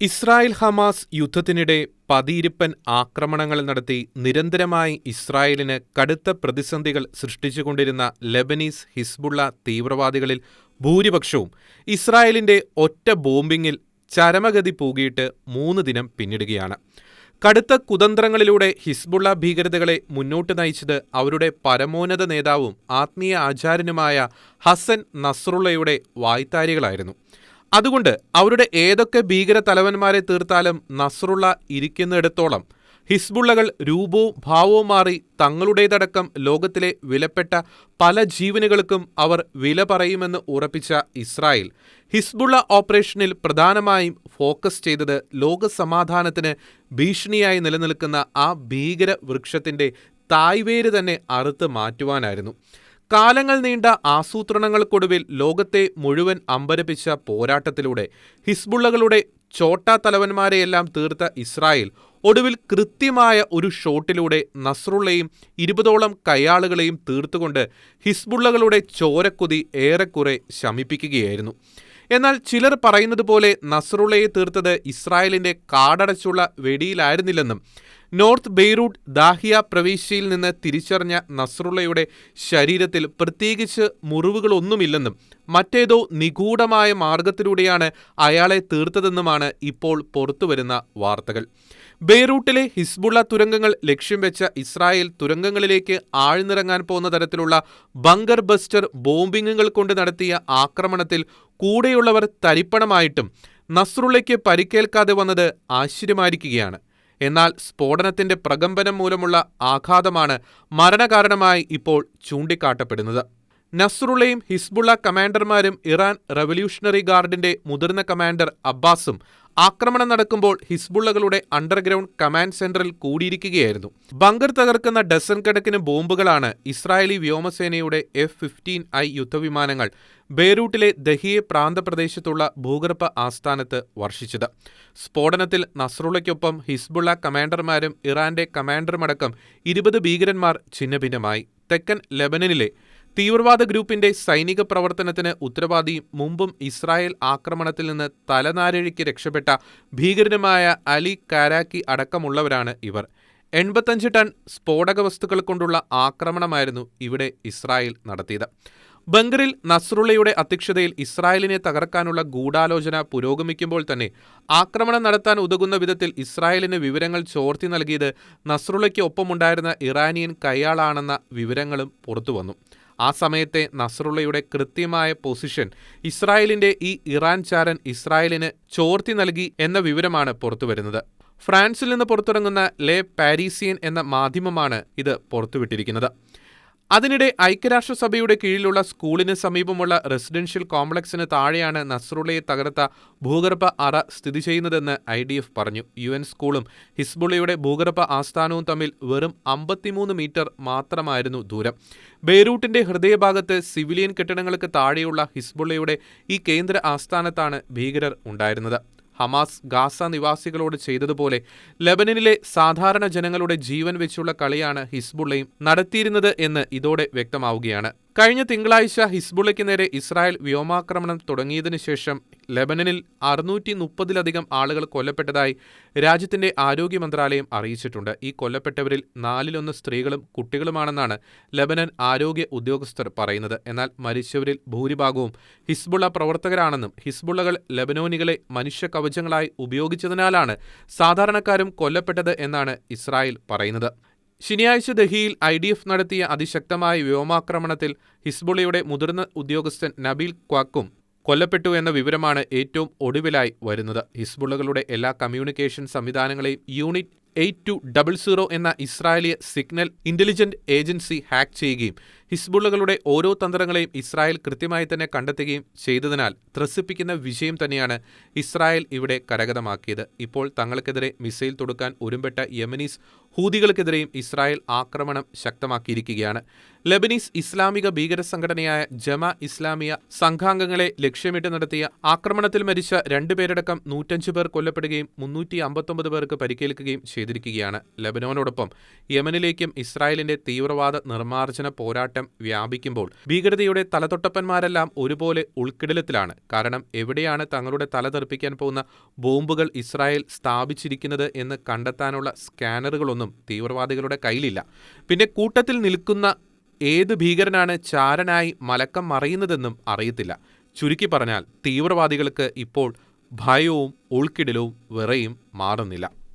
Israel Hamas യുദ്ധത്തിനിടെ പതിയിരുപ്പൻ ആക്രമണങ്ങൾ നടത്തി നിരന്തരമായി ഇസ്രായേലിന് കടുത്ത പ്രതിസന്ധികൾ സൃഷ്ടിച്ചുകൊണ്ടിരുന്ന ലെബനീസ് ഹിസ്ബുള്ള തീവ്രവാദികളിൽ ഭൂരിപക്ഷവും ഇസ്രായേലിന്റെ ഒറ്റ ബോംബിങ്ങിൽ ചരമഗതി പൂകിയിട്ട് മൂന്ന് ദിനം പിന്നിടുകയാണ്. കടുത്ത കുതന്ത്രങ്ങളിലൂടെ ഹിസ്ബുള്ള ഭീകരതകളെ മുന്നോട്ട് നയിച്ചത് അവരുടെ പരമോന്നത നേതാവും ആത്മീയ ആചാര്യനുമായ ഹസൻ നസ്രുള്ളയുടെ വായ്ത്താരികളായിരുന്നു. അതുകൊണ്ട് അവരുടെ ഏതൊക്കെ ഭീകര തലവന്മാരെ തീർത്താലും നസ്രുള്ള ഇരിക്കുന്നിടത്തോളം ഹിസ്ബുള്ളകൾ രൂപവും ഭാവവും മാറി തങ്ങളുടേതടക്കം ലോകത്തിലെ വിലപ്പെട്ട പല ജീവനുകൾക്കും അവർ വില പറയുമെന്ന് ഉറപ്പിച്ച ഇസ്രായേൽ ഹിസ്ബുള്ള ഓപ്പറേഷനിൽ പ്രധാനമായും ഫോക്കസ് ചെയ്തത് ലോകസമാധാനത്തിന് ഭീഷണിയായി നിലനിൽക്കുന്ന ആ ഭീകര വൃക്ഷത്തിന്റെ തായ്വേര് തന്നെ അറുത്ത് മാറ്റുവാനായിരുന്നു. കാലങ്ങൾ നീണ്ട ആസൂത്രണങ്ങൾക്കൊടുവിൽ ലോകത്തെ മുഴുവൻ അമ്പരപ്പിച്ച പോരാട്ടത്തിലൂടെ ഹിസ്ബുള്ളകളുടെ ചോട്ടാ തലവന്മാരെയെല്ലാം തീർത്ത ഇസ്രായേൽ ഒടുവിൽ കൃത്യമായ ഒരു ഷോട്ടിലൂടെ നസ്രുള്ളയും ഇരുപതോളം കയ്യാളുകളെയും തീർത്തുകൊണ്ട് ഹിസ്ബുള്ളകളുടെ ചോരക്കുതി ഏറെക്കുറെ ശമിപ്പിക്കുകയായിരുന്നു. എന്നാൽ ചിലർ പറയുന്നത് പോലെ നസ്രുള്ളയെ തീർത്തത് ഇസ്രായേലിന്റെ കാടടച്ചുള്ള വെടിയിലായിരുന്നില്ലെന്നും നോർത്ത് ബെയ്റൂട്ട് ദാഹിയ പ്രവിശ്യയിൽ നിന്ന് തിരിച്ചറിഞ്ഞ നസ്രുള്ളയുടെ ശരീരത്തിൽ പ്രത്യേകിച്ച് മുറിവുകളൊന്നുമില്ലെന്നും മറ്റേതോ നിഗൂഢമായ മാർഗത്തിലൂടെയാണ് അയാളെ തീർത്തതെന്നുമാണ് ഇപ്പോൾ പുറത്തുവരുന്ന വാർത്തകൾ. ബെയ്റൂട്ടിലെ ഹിസ്ബുള്ള തുരങ്കങ്ങൾ ലക്ഷ്യം വെച്ച ഇസ്രായേൽ തുരങ്കങ്ങളിലേക്ക് ആഴ്ന്നിറങ്ങാൻ പോകുന്ന തരത്തിലുള്ള ബങ്കർ ബസ്റ്റർ ബോംബിങ്ങുകൾ കൊണ്ട് നടത്തിയ ആക്രമണത്തിൽ കൂടെയുള്ളവർ തരിപ്പണമായിട്ടും നസ്രുള്ളയ്ക്ക് പരിക്കേൽക്കാതെ വന്നത് ആശ്ചര്യമായിരിക്കുകയാണ്. എന്നാൽ സ്ഫോടനത്തിന്റെ പ്രകമ്പനം മൂലമുള്ള ആഘാതമാണ് മരണകാരണമായി ഇപ്പോൾ ചൂണ്ടിക്കാട്ടപ്പെടുന്നത്. നസ്രുള്ളയും ഹിസ്ബുള്ള കമാൻഡർമാരും ഇറാൻ റവല്യൂഷണറി ഗാർഡിന്റെ മുതിർന്ന കമാൻഡർ അബ്ബാസും ആക്രമണം നടക്കുമ്പോൾ ഹിസ്ബുള്ളകളുടെ അണ്ടർഗ്രൗണ്ട് കമാൻഡ് സെന്ററിൽ കൂടിയിരിക്കുകയായിരുന്നു. ബങ്കർ തകർക്കുന്ന ഡസൻ കണക്കിന് ബോംബുകളാണ് ഇസ്രായേലി വ്യോമസേനയുടെ എഫ് ഫിഫ്റ്റീൻ ഐ യുദ്ധവിമാനങ്ങൾ ബെയ്റൂട്ടിലെ ദഹിയെ പ്രാന്തപ്രദേശത്തുള്ള ഭൂഗർഭ ആസ്ഥാനത്ത് വർഷിച്ചത്. സ്ഫോടനത്തിൽ നസ്രുള്ളയ്ക്കൊപ്പം ഹിസ്ബുള്ള കമാൻഡർമാരും ഇറാന്റെ കമാൻഡറുമടക്കം ഇരുപത് ഭീകരന്മാർ ഛിന്നഭിന്നമായി. തെക്കൻ ലെബനനിലെ തീവ്രവാദ ഗ്രൂപ്പിന്റെ സൈനിക പ്രവർത്തനത്തിന് ഉത്തരവാദി മുമ്പും ഇസ്രായേൽ ആക്രമണത്തിൽ നിന്ന് തലനാരിഴയ്ക്ക് രക്ഷപ്പെട്ട ഭീകരനുമായ അലി കാരാക്കി അടക്കമുള്ളവരാണ് ഇവർ. എൺപത്തഞ്ച് ടൺ സ്ഫോടക വസ്തുക്കൾ കൊണ്ടുള്ള ആക്രമണമായിരുന്നു ഇവിടെ ഇസ്രായേൽ നടത്തിയത്. ബംഗറിൽ നസ്രുള്ളയുടെ അധ്യക്ഷതയിൽ ഇസ്രായേലിനെ തകർക്കാനുള്ള ഗൂഢാലോചന പുരോഗമിക്കുമ്പോൾ തന്നെ ആക്രമണം നടത്താൻ ഉതകുന്ന വിധത്തിൽ ഇസ്രായേലിന് വിവരങ്ങൾ ചോർത്തി നൽകിയത് നസ്രുള്ളയ്ക്ക് ഒപ്പമുണ്ടായിരുന്ന ഇറാനിയൻ കയ്യാളാണെന്ന വിവരങ്ങളും പുറത്തുവന്നു. ആ സമയത്തെ നസ്രുള്ളയുടെ കൃത്യമായ പൊസിഷൻ ഇസ്രായേലിന്റെ ഈ ഇറാൻ ചാരൻ ഇസ്രായേലിന് ചോർത്തി നൽകി എന്ന വിവരമാണ് പുറത്തുവരുന്നത് ഫ്രാൻസിൽ നിന്ന് പുറത്തിറങ്ങുന്ന ലെ പാരീസിയൻ എന്ന മാധ്യമമാണ് ഇത് പുറത്തുവിട്ടിരിക്കുന്നത്. അതിനിടെ ഐക്യരാഷ്ട്രസഭയുടെ കീഴിലുള്ള സ്കൂളിന് സമീപമുള്ള റെസിഡൻഷ്യൽ കോംപ്ലക്സിന് താഴെയാണ് നസ്രുള്ളയെ തകർത്ത ഭൂഗർഭ അറ സ്ഥിതി ചെയ്യുന്നതെന്ന് ഐ ഡി എഫ് പറഞ്ഞു. യു എൻ സ്കൂളും ഹിസ്ബുള്ളയുടെ ഭൂഗർഭ ആസ്ഥാനവും തമ്മിൽ വെറും അമ്പത്തിമൂന്ന് മീറ്റർ മാത്രമായിരുന്നു ദൂരം. ബെയ്റൂട്ടിന്റെ ഹൃദയഭാഗത്ത് സിവിലിയൻ കെട്ടിടങ്ങൾക്ക് താഴെയുള്ള ഹിസ്ബുള്ളയുടെ ഈ കേന്ദ്ര ആസ്ഥാനത്താണ് ഭീകരർ ഉണ്ടായിരുന്നത്. ഹമാസ് ഗാസ നിവാസികളോട് ചെയ്തതുപോലെ ലബനനിലെ സാധാരണ ജനങ്ങളുടെ ജീവൻ വെച്ചുള്ള കളിയാണ് ഹിസ്ബുള്ളയും നടത്തിയിരുന്നത് എന്ന് ഇതോടെ വ്യക്തമാവുകയാണ്. കഴിഞ്ഞ തിങ്കളാഴ്ച ഹിസ്ബുള്ളയ്ക്ക് നേരെ ഇസ്രായേൽ വ്യോമാക്രമണം തുടങ്ങിയതിനു ശേഷം ലെബനനിൽ അറുന്നൂറ്റി മുപ്പതിലധികം ആളുകൾ കൊല്ലപ്പെട്ടതായി രാജ്യത്തിന്റെ ആരോഗ്യ മന്ത്രാലയം അറിയിച്ചിട്ടുണ്ട്. ഈ കൊല്ലപ്പെട്ടവരിൽ നാലിലൊന്ന് സ്ത്രീകളും കുട്ടികളുമാണെന്നാണ് ലെബനൻ ആരോഗ്യ ഉദ്യോഗസ്ഥർ പറയുന്നത്. എന്നാൽ മരിച്ചവരിൽ ഭൂരിഭാഗവും ഹിസ്ബുള്ള പ്രവർത്തകരാണെന്നും ഹിസ്ബുള്ളകൾ ലെബനോനികളെ മനുഷ്യ കവചങ്ങളായി ഉപയോഗിച്ചതിനാലാണ് സാധാരണക്കാരും കൊല്ലപ്പെട്ടത് എന്നാണ് ഇസ്രായേൽ പറയുന്നത്. ശനിയാഴ്ച ദഹിയിൽ ഐ ഡി എഫ് നടത്തിയ അതിശക്തമായ വ്യോമാക്രമണത്തിൽ ഹിസ്ബുള്ളയുടെ മുതിർന്ന ഉദ്യോഗസ്ഥൻ നബീൽ ക്വാക്കും കൊല്ലപ്പെട്ടു എന്ന വിവരമാണ് ഏറ്റവും ഒടുവിലായി വരുന്നത്. ഹിസ്ബുള്ളകളുടെ എല്ലാ communication സംവിധാനങ്ങളെയും unit eight two double zero എന്ന ഇസ്രായേലിയ സിഗ്നൽ ഇന്റലിജന്റ് ഏജൻസി ഹാക്ക് ചെയ്യുകയും ഹിസ്ബുള്ളകളുടെ ഓരോ തന്ത്രങ്ങളെയും ഇസ്രായേൽ കൃത്യമായി തന്നെ കണ്ടെത്തുകയും ചെയ്തതിനാൽ ത്രസിപ്പിക്കുന്ന വിജയം തന്നെയാണ് ഇസ്രായേൽ ഇവിടെ കരഗതമാക്കിയത്. ഇപ്പോൾ തങ്ങൾക്കെതിരെ മിസൈൽ തൊടുക്കാൻ ഒരുമ്പെട്ട യമനീസ് ഹൂതികൾക്കെതിരെയും ഇസ്രായേൽ ആക്രമണം ശക്തമാക്കിയിരിക്കുകയാണ്. ലബനീസ് ഇസ്ലാമിക ഭീകര സംഘടനയായ ജമ ഇസ്ലാമിയ സംഘാംഗങ്ങളെ ലക്ഷ്യമിട്ട് നടത്തിയ ആക്രമണത്തിൽ മരിച്ച രണ്ടുപേരടക്കം നൂറ്റഞ്ച് പേർ കൊല്ലപ്പെടുകയും മുന്നൂറ്റി അമ്പത്തൊമ്പത് പേർക്ക് പരിക്കേൽക്കുകയും ചെയ്തിരിക്കുകയാണ്. ലബനോനോടൊപ്പം യമനിലേക്കും ഇസ്രായേലിന്റെ തീവ്രവാദ നിർമ്മാർജന പോരാട്ട മുന്നേറ്റം വ്യാപിക്കുമ്പോൾ ഭീകരതയുടെ തലതൊട്ടപ്പന്മാരെല്ലാം ഒരുപോലെ ഉൾക്കിടലത്തിലാണ്. കാരണം എവിടെയാണ് തങ്ങളുടെ തല തെറിപ്പിക്കാൻ പോകുന്ന ബോംബുകൾ ഇസ്രായേൽ സ്ഥാപിച്ചിരിക്കുന്നത് എന്ന് കണ്ടെത്താനുള്ള സ്കാനറുകളൊന്നും തീവ്രവാദികളുടെ കയ്യിലില്ല. പിന്നെ കൂട്ടത്തിൽ നിൽക്കുന്ന ഏത് ഭീകരനാണ് ചാരനായി മലക്കം മറയുന്നതെന്നും അറിയത്തില്ല. ചുരുക്കി പറഞ്ഞാൽ തീവ്രവാദികൾക്ക് ഇപ്പോൾ ഭയവും ഉൾക്കിടലവും വിറയും മാറുന്നില്ല.